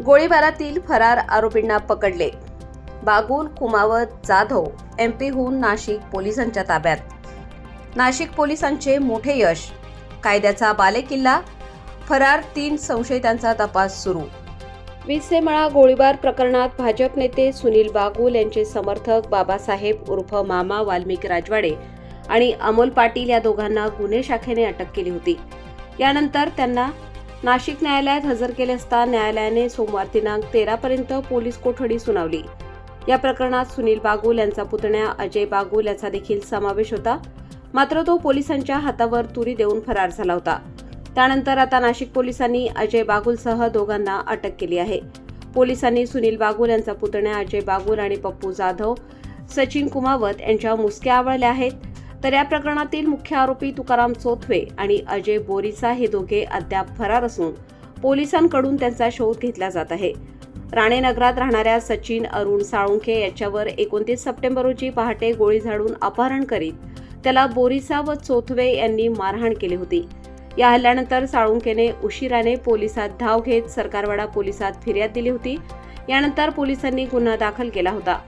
गोळीबारातील फरार आरोपींना पकडले. बागुल कुमावत जाधव एमपीहून नाशिक पोलिसांच्या ताब्यात. नाशिक पोलिसांचे मोठे यश. कायद्याचा बालेकिल्ला. फरार तीन संशयितांचा तपास सुरू. विसेमळा गोळीबार प्रकरणात भाजप नेते सुनील बागुल यांचे समर्थक बाबासाहेब उर्फ मामा वाल्मिक राजवाडे आणि अमोल पाटील या दोघांना गुन्हे शाखेने अटक केली होती. यानंतर त्यांना नाशिक न्यायालयात हजर केले असता न्यायालयाने सोमवार दिनांक तेरापर्यंत पोलीस कोठडी सुनावली. या प्रकरणात सुनील बागुल यांचा पुतण्या अजय बागुल याचा देखील समावेश होता. मात्र तो पोलिसांच्या हातावर तुरी देऊन फरार झाला होता. त्यानंतर आता नाशिक पोलिसांनी अजय बागुलसह दोघांना अटक केली आहे. पोलिसांनी सुनील बागुल यांचा पुतण्या अजय बागुल आणि पप्पू जाधव सचिन कुमावत यांच्या मुसक्या आवळल्या आहेत. तर या प्रकरणातील मुख्य आरोपी तुकाराम चोथवे आणि अजय बोरीसा हे दोघे अद्याप फरार असून पोलिसांकडून त्यांचा शोध घेतला जात आहे. राणेनगरात राहणाऱ्या सचिन अरुण साळुंखे याच्यावर एकोणतीस सप्टेंबर रोजी पहाटे गोळी झाडून अपहरण करीत त्याला बोरिसा व चोथवे यांनी मारहाण केली होती. या हल्ल्यानंतर साळुंखेने उशिराने पोलिसात धाव घेत सरकारवाडा पोलिसात फिर्याद दिली होती. यानंतर पोलिसांनी गुन्हा दाखल केला होता.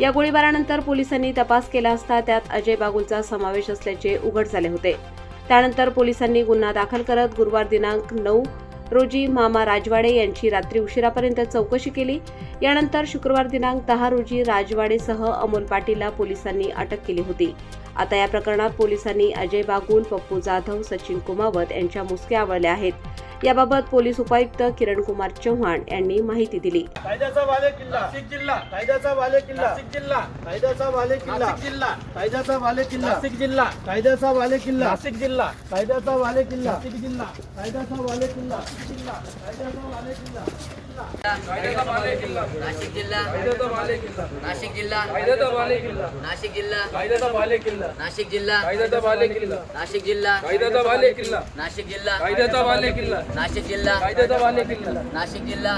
या गोळीबारानंतर पोलिसांनी तपास केला असता त्यात अजय बागुलचा समावेश असल्याचे उघड झाले होते. त्यानंतर पोलिसांनी गुन्हा दाखल करत गुरुवार दिनांक नऊ रोजी मामा राजवाडे यांची रात्री उशिरापर्यंत चौकशी केली. यानंतर शुक्रवार दिनांक दहा रोजी राजवाडेसह अमोल पाटीलला पोलिसांनी अटक केली होती. आता या प्रकरणात पोलिसांनी अजय बागुल पप्पू जाधव सचिन कुमावत यांच्या मुसक्या आवळल्या आहेत. याबाबत पोलीस उपायुक्त किरण कुमार चव्हाण यांनी माहिती दिली कायद्याचा वाले किल्ला नाशिक जिल्हा कायद्याचा वाले किल्ला नाशिक जिल्हा कायद्याचा वाले किल्ला नाशिक जिल्हा कायद्याचा वाले किल्ला नाशिक जिल्हा कायद्याचा वाले किल्ला नाशिक जिल्हा कायद्याचा वाले किल्ला नाशिक जिल्हा कायद्याचा वाले किल्ला नाशिक जिल्हा कायद्याचा वाले किल्ला कायद्याचा वाले नाशिक जिल्हा नाशिक जिल्हा नाशिक जिल्हा नाशिक जिल्हा नाशिक जिल्हा नाशिक जिल्हा नाशिक जिल्हा. नाशिक जिल्हा.